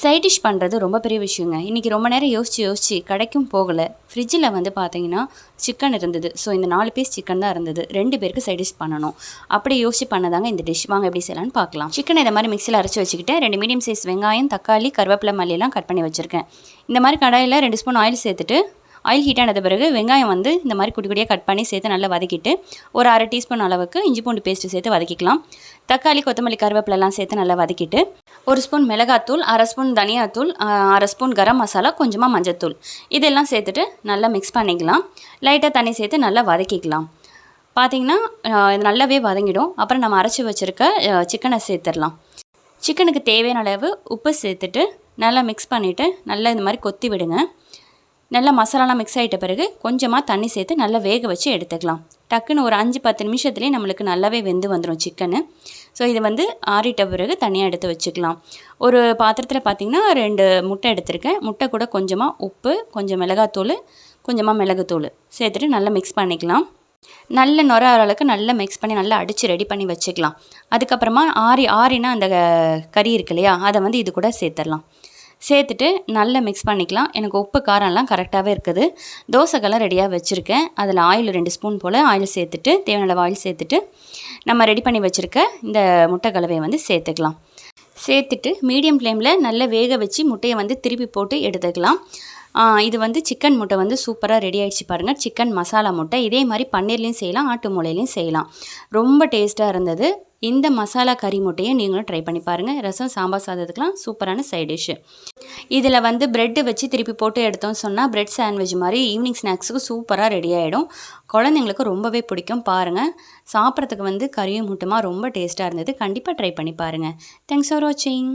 Side dish பண்ணுறது ரொம்ப பெரிய விஷயங்க. இன்றைக்கி ரொம்ப நேரம் யோசித்து யோசித்து கடைக்கும் போகலை. ஃப்ரிட்ஜில் வந்து பார்த்தீங்கன்னா சிக்கன் இருந்தது. ஸோ இந்த நாலு பீஸ் சிக்கன் தான் இருந்தது. ரெண்டு பேருக்கு சைட் டிஷ் பண்ணணும். அப்படி யோசிச்சு பண்ணதாங்க இந்த டிஷ் வாங்க எப்படி செய்யலாம்னு பார்க்கலாம் சிக்கன் இதை மாதிரி மிக்சியில் அரைச்சி வச்சுக்கிட்டு ரெண்டு மீடியம் சைஸ் வெங்காயம் தக்காளி கருவேப்பிலை மல்லியெல்லாம் கட் பண்ணி வச்சுருக்கேன். இந்த மாதிரி கடாயில் ரெண்டு ஸ்பூன் ஆயில் சேர்த்துட்டு ஆயில் ஹீட் ஆனது பிறகு வெங்காயம் வந்து இந்த மாதிரி குட்டி குட்டியாக கட் பண்ணி சேர்த்து நல்லா வதக்கிட்டு ஒரு அரை டீஸ்பூன் அளவுக்கு இஞ்சி பூண்டு பேஸ்ட்டு சேர்த்து வதக்கிக்கலாம். தக்காளி கொத்தமல்லி கருவேப்பிலெல்லாம் சேர்த்து நல்லா வதக்கிட்டு ஒரு ஸ்பூன் மிளகாத்தூள் அரை ஸ்பூன் தனியாத்தூள் அரை ஸ்பூன் கரம் மசாலா கொஞ்சமாக மஞ்சத்தூள். இதெல்லாம் சேர்த்துட்டு நல்லா மிக்ஸ் பண்ணிக்கலாம். லைட்டாக தண்ணி சேர்த்து நல்லா வதக்கிக்கலாம். பார்த்திங்கன்னா இது நல்லாவே வதங்கிடும். அப்புறம் நம்ம அரைச்சி வச்சுருக்க சிக்கனை சேர்த்துடலாம். சிக்கனுக்கு தேவையான அளவு உப்பு சேர்த்துட்டு நல்லா மிக்ஸ் பண்ணிவிட்டு நல்லா இந்த மாதிரி கொத்தி விடுங்க. நல்லா மசாலாலாம் மிக்ஸ் ஆகிட்ட பிறகு கொஞ்சமாக தண்ணி சேர்த்து நல்லா வேக வச்சு எடுத்துக்கலாம். டக்குன்னு ஒரு அஞ்சு பத்து நிமிஷத்துலேயே நம்மளுக்கு நல்லாவே வெந்து வந்துடும் சிக்கனு ஸோ இது வந்து ஆறிட்ட பிறகு தனியாக எடுத்து வச்சுக்கலாம். ஒரு பாத்திரத்தில் பார்த்திங்கன்னா ரெண்டு முட்டை எடுத்திருக்கேன். முட்டை கூட கொஞ்சமாக உப்பு கொஞ்சம் மிளகாத்தூள் கொஞ்சமாக மிளகுத்தூள் சேர்த்துட்டு நல்லா மிக்ஸ் பண்ணிக்கலாம். நல்ல நுர அளவுக்கு நல்லா மிக்ஸ் பண்ணி நல்லா அடித்து ரெடி பண்ணி வச்சுக்கலாம். அதுக்கப்புறமா ஆறி ஆறினா அந்த கறி இருக்கு இல்லையா அதை வந்து இது கூட சேர்த்துடலாம். சேர்த்துட்டு நல்லா மிக்ஸ் பண்ணிக்கலாம். எனக்கு உப்பு காரம்லாம் கரெக்டாகவே இருக்குது. தோசைக்கெல்லாம் ரெடியாக வச்சுருக்கேன். அதில் ஆயில் ரெண்டு ஸ்பூன் போல் ஆயில் சேர்த்துட்டு தேவையான ஆயில் சேர்த்துட்டு நம்ம ரெடி பண்ணி வச்சுருக்க இந்த முட்டை கலவையை வந்து சேர்த்துக்கலாம். சேர்த்துட்டு மீடியம் ஃப்ளேமில் நல்லா வேக வச்சு முட்டையை வந்து திருப்பி போட்டு எடுத்துக்கலாம். இது வந்து சிக்கன் முட்டை வந்து சூப்பராக ரெடி ஆகிடுச்சு பாருங்கள் சிக்கன் மசாலா முட்டை. இதே மாதிரி பன்னீர்லேயும் செய்யலாம் ஆட்டு மூளையிலையும் செய்யலாம். ரொம்ப டேஸ்ட்டாக இருந்தது. இந்த மசாலா கறி முட்டையை நீங்களும் ட்ரை பண்ணி பாருங்கள் ரசம் சாம்பார் சாதத்துக்குலாம் சூப்பரான சைட் டிஷ்ஷு இதில் வந்து ப்ரெட்டு வச்சு திருப்பி போட்டு எடுத்தோம்னு சொன்னால் பிரெட் சாண்ட்விச் மாதிரி ஈவினிங் ஸ்நாக்ஸுக்கு சூப்பராக ரெடி ஆகிடும் குழந்தைங்களுக்கு ரொம்பவே பிடிக்கும் பாருங்கள் சாப்பிட்றதுக்கு வந்து கறியும் முட்டுமா ரொம்ப டேஸ்ட்டாக இருந்தது. கண்டிப்பாக ட்ரை பண்ணி பாருங்கள் தேங்க்ஸ் ஃபார் வாட்சிங்